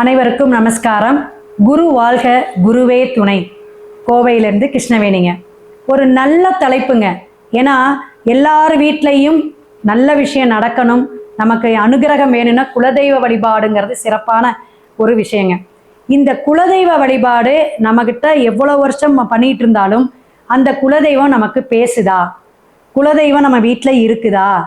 அனைவருக்கும் நமஸ்காரம். குரு வாழ்க குருவே துணை. கோவையிலேருந்து கிருஷ்ணவேணிங்க. ஒரு நல்ல தலைப்புங்க. ஏன்னா எல்லார் வீட்லேயும் நல்ல விஷயம் நடக்கணும். நமக்கு அனுகிரகம் வேணும்னா குலதெய்வ வழிபாடுங்கிறது சிறப்பான ஒரு விஷயங்க. இந்த குலதெய்வ வழிபாடு நம்மக்கிட்ட எவ்வளோ வருஷம் பண்ணிட்டு இருந்தாலும் அந்த குலதெய்வம் நமக்கு பேசுதா? குலதெய்வம் நம்ம வீட்டில் இருக்குதா?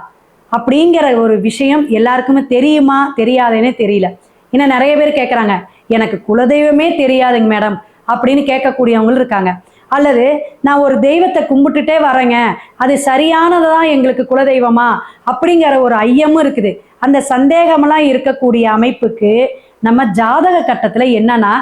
அப்படிங்கிற ஒரு விஷயம் எல்லாருக்குமே தெரியுமா? தெரியாதுன்னே தெரியல. ஏன்னா நிறைய பேர் கேட்குறாங்க எனக்கு குலதெய்வமே தெரியாதுங்க மேடம் அப்படின்னு கேட்கக்கூடியவங்களும் இருக்காங்க. அல்லது நான் ஒரு தெய்வத்தை கும்பிட்டுட்டே வரேங்க அது சரியானதுதான் எங்களுக்கு குலதெய்வமா அப்படிங்கிற ஒரு ஐயமும் இருக்குது. அந்த சந்தேகமெல்லாம் இருக்கக்கூடிய அமைப்புக்கு நம்ம ஜாதக கட்டத்தில் என்னன்னா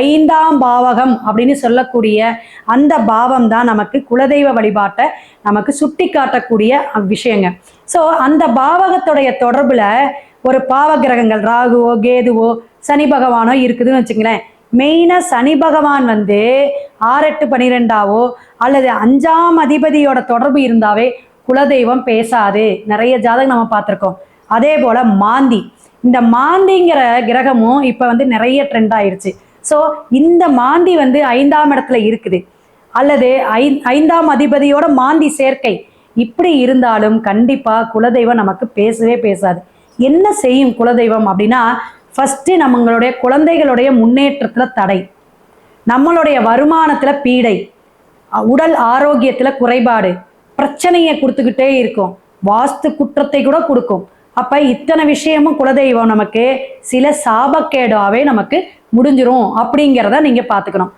ஐந்தாம் பாவகம் அப்படின்னு சொல்லக்கூடிய அந்த பாவம் தான் நமக்கு குலதெய்வ வழிபாட்டை நமக்கு சுட்டி காட்டக்கூடிய விஷயங்க. ஸோ அந்த பாவகத்துடைய தொடர்புல ஒரு பாவ கிரகங்கள் ராகுவோ கேதுவோ சனி பகவானோ இருக்குதுன்னு வச்சுங்களேன் மெயினாக சனி பகவான் வந்து ஆறெட்டு பனிரெண்டாவோ பன்னிரெண்டாவோ அல்லது அஞ்சாம் அதிபதியோட தொடர்பு இருந்தாவே குலதெய்வம் பேசாது. நிறைய ஜாதகம் நம்ம பார்த்துருக்கோம். அதே போல் மாந்தி. இந்த மாந்திங்கிற கிரகமும் இப்போ வந்து நிறைய ட்ரெண்ட் ஆயிடுச்சு ஸோ இந்த மாந்தி வந்து ஐந்தாம் இடத்துல இருக்குது. அல்லது ஐ ஐந்தாம் அதிபதியோட மாந்தி சேர்க்கை. இப்படி இருந்தாலும் கண்டிப்பாக குலதெய்வம் நமக்கு பேசவே பேசாது. என்ன செய்யும் குலதெய்வம் அப்படின்னா ஃபஸ்ட்டு நம்மளுடைய குழந்தைகளுடைய முன்னேற்றத்தில் தடை. நம்மளுடைய வருமானத்தில் பீடை. உடல் ஆரோக்கியத்தில் குறைபாடு. பிரச்சனையை கொடுத்துக்கிட்டே இருக்கும். வாஸ்து குற்றத்தை கூட கொடுக்கும். அப்போ இத்தனை விஷயமும் குலதெய்வம் நமக்கு சில சாபக்கேடாவே நமக்கு முடிஞ்சிரும் அப்படிங்கிறத நீங்கள் பார்த்துக்கணும்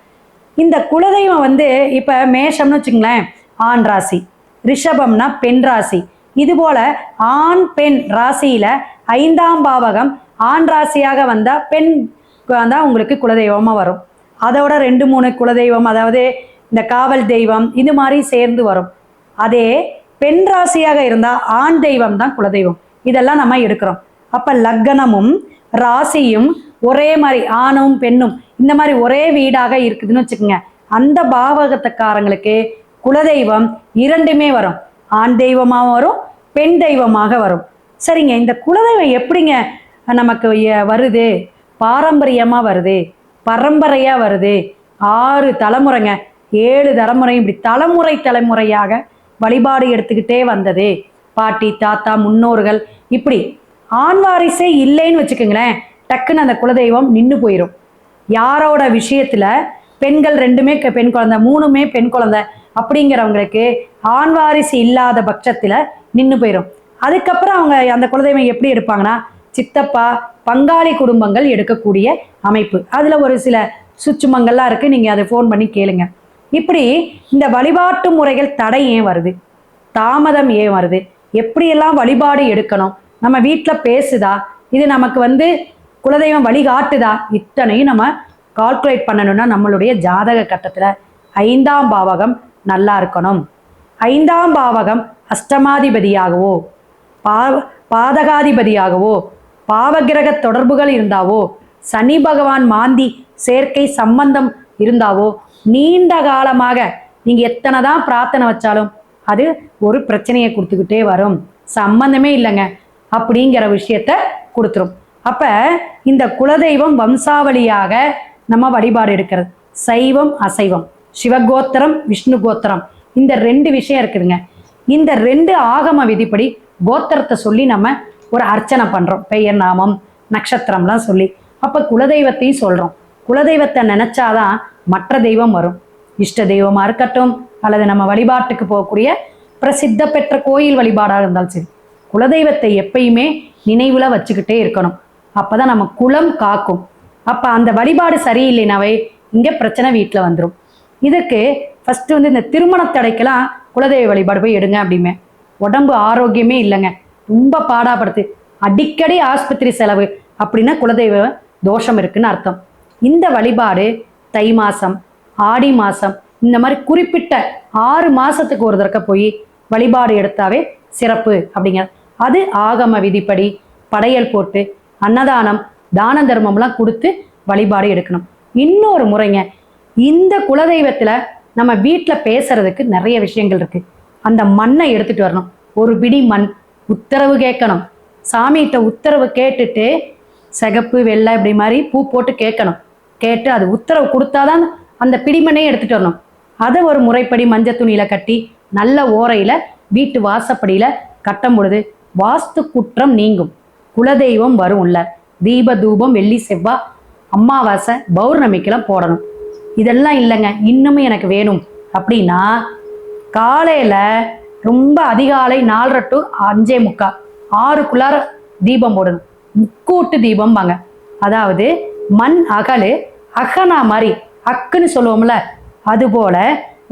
இந்த குலதெய்வம் வந்து இப்போ மேஷம்னு வச்சுங்களேன் ஆண் ராசி. ரிஷபம்னா பெண் ராசி. இது போல ஆண் பெண் ராசியில ஐந்தாம் பாவகம் ஆண் ராசியாக வந்தா பெண் தான் உங்களுக்கு குலதெய்வமா வரும். அதோட ரெண்டு மூணு குலதெய்வம் அதாவது இந்த காவல் தெய்வம் இது மாதிரி சேர்ந்து வரும். அதே பெண் ராசியாக இருந்தா ஆண் தெய்வம் தான் குலதெய்வம். இதெல்லாம் நம்ம எடுக்கிறோம். அப்ப லக்னமும் ராசியும் ஒரே மாதிரி ஆணும் பெண்ணும் இந்த மாதிரி ஒரே வீடாக இருக்குதுன்னு வச்சுக்கோங்க. அந்த பாவகத்துக்காரங்களுக்கு குலதெய்வம் இரண்டுமே வரும். ஆண் தெய்வமாகவும் வரும் பெண் தெய்வமாக வரும். சரிங்க இந்த குலதெய்வம் எப்படிங்க நமக்கு வருது? பாரம்பரியமா வருது பரம்பரையா வருது. ஆறு தலைமுறைங்க ஏழு தலைமுறை இப்படி தலைமுறை தலைமுறையாக வழிபாடு எடுத்துக்கிட்டே வந்தது. பாட்டி தாத்தா முன்னோர்கள் இப்படி ஆண் வாரிசே இல்லைன்னு வச்சுக்கோங்களேன் டக்குன்னு அந்த குலதெய்வம் நின்று போயிடும் யாரோட விஷயத்துல பெண்கள் ரெண்டுமே க- பெண் குழந்தை மூணுமே பெண் குழந்தை அப்படிங்கிறவங்களுக்கு ஆண் வாரிசு இல்லாத பட்சத்தில் நின்று போயிடும் அதுக்கப்புறம் அவங்க அந்த குலதெய்வம் எப்படி எடுப்பாங்கன்னா சித்தப்பா பங்காளி குடும்பங்கள் எடுக்கக்கூடிய அமைப்பு. அதில் ஒரு சில சுச்சுமங்கள்லாம் இருக்குது நீங்கள் அதை ஃபோன் பண்ணி கேளுங்க. இப்படி இந்த வழிபாட்டு முறைகள் தடை ஏன் வருது? தாமதம் ஏன் வருது? எப்படியெல்லாம் வழிபாடு எடுக்கணும்? நம்ம வீட்டில் பேசுதா? இது நமக்கு வந்து குலதெய்வம் வழிகாட்டுதா? இத்தனையும் நம்ம கால்குலேட் பண்ணணும்னா நம்மளுடைய ஜாதக கட்டத்தில் ஐந்தாம் பாவகம் நல்லா இருக்கணும் ஐந்தாம் பாவகம் அஷ்டமாதிபதியாகவோ பா பாதகாதிபதியாகவோ பாவகிரக தொடர்புகள் இருந்தாவோ சனி பகவான் மாந்தி சேர்க்கை சம்பந்தம் இருந்தாவோ நீண்ட காலமாக நீங்க எத்தனை தான் பிரார்த்தனை வச்சாலும் அது ஒரு பிரச்சனையை கொடுத்துக்கிட்டே வரும். சம்பந்தமே இல்லைங்க. அப்படிங்கிற விஷயத்த கொடுத்துரும். அப்ப இந்த குலதெய்வம் வம்சாவளியாக நம்ம வழிபாடு எடுக்கிறது. சைவம் அசைவம். சிவகோத்திரம் விஷ்ணு கோத்திரம். இந்த ரெண்டு விஷயம் இருக்குதுங்க. இந்த ரெண்டு ஆகம விதிப்படி கோத்திரத்தை சொல்லி நம்ம ஒரு அர்ச்சனை பண்றோம். பெயர் நாமம் நட்சத்திரம்லாம் சொல்லி. அப்ப குலதெய்வத்தையும் சொல்றோம். குலதெய்வத்தை நினைச்சாதான் மற்ற தெய்வம் வரும். இஷ்ட தெய்வமா இருக்கட்டும் அல்லது நம்ம வழிபாட்டுக்கு போகக்கூடிய பிரசித்த பெற்ற கோயில் வழிபாடாக இருந்தாலும் சரி. குலதெய்வத்தை எப்பயுமே நினைவுல வச்சுக்கிட்டே இருக்கணும். அப்பதான் நம்ம குலம் காக்கும். அப்ப அந்த வழிபாடு சரியில்லைனாவே இங்க பிரச்சனை வீட்டுல வந்துடும் இதுக்கு ஃபஸ்ட்டு வந்து இந்த திருமண தடைக்கெல்லாம் குலதெய்வ வழிபாடு போய் எடுங்க அப்படிமே. உடம்பு ஆரோக்கியமே இல்லைங்க. ரொம்ப பாடாப்படுத்து அடிக்கடி ஆஸ்பத்திரி செலவு அப்படின்னா குலதெய்வ தோஷம் இருக்குன்னு அர்த்தம். இந்த வழிபாடு தை மாசம் ஆடி மாசம் இந்த மாதிரி குறிப்பிட்ட ஆறு மாசத்துக்கு ஒரு தடக்க போய் வழிபாடு எடுத்தாவே சிறப்பு அப்படிங்கிற அது ஆகம விதிப்படி படையல் போட்டு அன்னதானம் தான தர்மம்லாம் கொடுத்து வழிபாடு எடுக்கணும். இன்னொரு முறைங்க இந்த குலதெய்வத்துல நம்ம வீட்டில் பேசுறதுக்கு நிறைய விஷயங்கள் இருக்கு. அந்த மண்ணை எடுத்துட்டு வரணும். ஒரு பிடி மண் உத்தரவு கேட்கணும். சாமிகிட்ட உத்தரவு கேட்டுட்டு சிகப்பு வெள்ளை இப்படி மாதிரி பூ போட்டு கேட்கணும். கேட்டு அது உத்தரவு கொடுத்தாதான் அந்த பிடிமனே எடுத்துட்டு வரணும். அதை ஒரு முறைப்படி மஞ்சள் துணியில கட்டி நல்ல ஓரையில வீட்டு வாசப்படியில கட்டும் பொழுது வாஸ்து குற்றம் நீங்கும். குலதெய்வம் வரும் உள்ள. தீப தூபம் வெள்ளி செவ்வாய் அமாவாசை பௌர்ணமிக்கெல்லாம் போடணும். இதெல்லாம் இல்லைங்க இன்னுமே எனக்கு வேணும். அப்படின்னா காலையில் ரொம்ப அதிகாலை நாலரை டு அஞ்சே முக்கா ஆறுக்குள்ளார தீபம் போடணும். முக்கூட்டு தீபம்பாங்க. அதாவது மண் அகலு அகனா மாதிரி அக்குன்னு சொல்லுவோம்ல அதுபோல்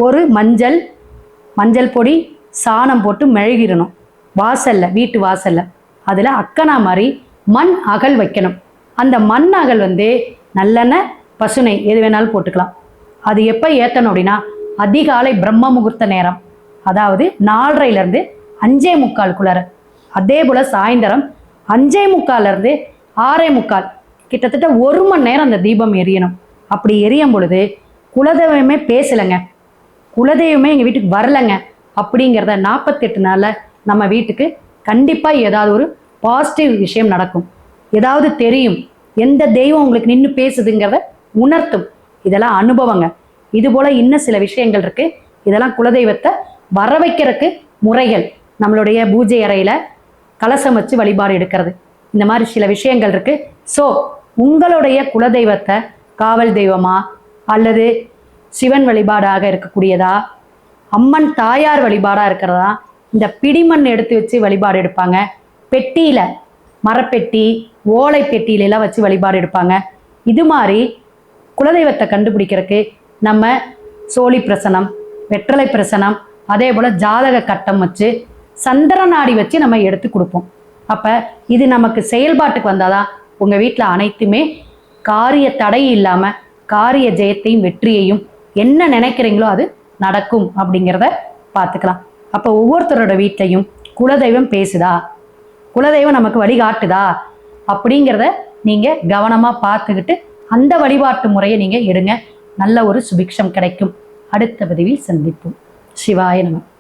ஒரு மஞ்சள் மஞ்சள் பொடி சாணம் போட்டு மெழுகிடணும். வாசல்ல வீட்டு வாசல்ல. அதில் அக்கனா மாதிரி மண் அகல் வைக்கணும். அந்த மண் அகல் வந்து நல்லெண்ணெய் பசுனை எது வேணாலும் போட்டுக்கலாம். அது எப்போ ஏற்றணும் அப்படின்னா அதிகாலை பிரம்ம முகூர்த்த நேரம். அதாவது நாலரைலேருந்து அஞ்சே முக்காலுக்குள்ளார அதே போல் சாயந்தரம் அஞ்சே முக்கால்லேருந்து ஆறே முக்கால். கிட்டத்தட்ட ஒரு மணி நேரம் அந்த தீபம் எரியணும். அப்படி எரியும் பொழுது குலதெய்வமே பேசலைங்க. குலதெய்வமே எங்கள் வீட்டுக்கு வரலைங்க. அப்படிங்கிறத நாற்பத்தெட்டு நாளில் நம்ம வீட்டுக்கு கண்டிப்பாக ஏதாவது ஒரு பாசிட்டிவ் விஷயம் நடக்கும். ஏதாவது தெரியும். எந்த தெய்வம் உங்களுக்கு நின்று பேசுதுங்கிறத உணர்த்தும். இதெல்லாம் அனுபவங்க. இது போல இன்னும் சில விஷயங்கள் இருக்கு. இதெல்லாம் குலதெய்வத்தை வர வைக்கிறதுக்கு முறைகள். நம்மளுடைய பூஜை அறையில கலசம் வச்சு வழிபாடு எடுக்கிறது. இந்த மாதிரி சில விஷயங்கள் இருக்கு. ஸோ உங்களுடைய குலதெய்வத்தை காவல் தெய்வமா அல்லது சிவன் வழிபாடாக இருக்கக்கூடியதா? அம்மன் தாயார் வழிபாடாக இருக்கிறதா? இந்த பிடிமண் எடுத்து வச்சு வழிபாடு எடுப்பாங்க. பெட்டியில மரப்பெட்டி ஓலை பெட்டியிலலாம் வச்சு வழிபாடு எடுப்பாங்க. இது மாதிரி குலதெய்வத்தை கண்டுபிடிக்கிறதுக்கு நம்ம சோழி பிரசனம் வெற்றலை பிரசனம் அதே போல ஜாதக கட்டம் வச்சு சந்திர நாடி வச்சு நம்ம எடுத்து கொடுப்போம். அப்ப இது நமக்கு செயல்பாட்டுக்கு வந்தாதான் உங்க வீட்டில் அனைத்துமே காரிய தடை இல்லாம காரிய ஜெயத்தையும் வெற்றியையும் என்ன நினைக்கிறீங்களோ அது நடக்கும் அப்படிங்கிறத பார்த்துக்கலாம். அப்போ ஒவ்வொருத்தரோட வீட்லையும் குலதெய்வம் பேசுதா? குலதெய்வம் நமக்கு வழிகாட்டுதா? அப்படிங்கிறத நீங்க கவனமா பார்த்துக்கிட்டு அந்த வழிபாட்டு முறையை நீங்கள் எடுங்க. நல்ல ஒரு சுபிக்ஷம் கிடைக்கும். அடுத்த பதிவில் சந்திப்போம். சிவாய நமக்கு